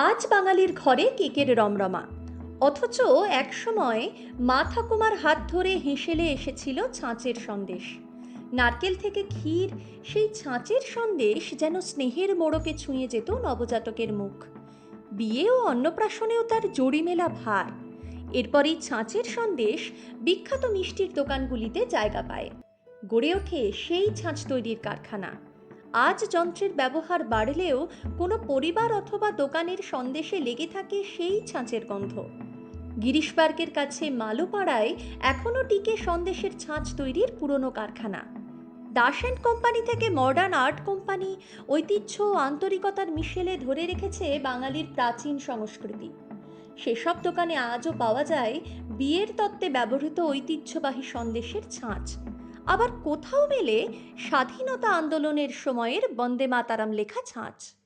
আজ বাঙালির ঘরে কেকের রমরমা। অথচ একসময় মা ঠাকুমার হাত ধরে হেসেলে এসেছিল ছাঁচের সন্দেশ। নারকেল থেকে ক্ষীর, সেই ছাঁচের সন্দেশ যেন স্নেহের মোড়কে ছুঁয়ে যেত নবজাতকের মুখ। বিয়ে ও অন্নপ্রাশনেও তার জড়িমেলা ভার। এরপরই ছাঁচের সন্দেশ বিখ্যাত মিষ্টির দোকানগুলিতে জায়গা পায়। গড়ে ওঠে সেই ছাঁচ তৈরির কারখানা। আজ যন্ত্রের ব্যবহার বাড়লেও কোনো পরিবার অথবা দোকানের সন্দেশে লেগে থাকে সেই ছাঁচের গন্ধ। গিরিশ পার্কের কাছে মালুপাড়ায় এখনও টিকে সন্দেশের ছাঁচ তৈরির পুরনো কারখানা। দাস অ্যান্ড কোম্পানি থেকে মডার্ন আর্ট কোম্পানি ঐতিহ্য ও আন্তরিকতার মিশেলে ধরে রেখেছে বাঙালির প্রাচীন সংস্কৃতি। সেসব দোকানে আজও পাওয়া যায় বিয়ের তত্ত্বে ব্যবহৃত ঐতিহ্যবাহী সন্দেশের ছাঁচ। আবার কোথাও মেলে স্বাধীনতা আন্দোলনের সময়ের বন্দে মাতারাম লেখা ছাঁচ।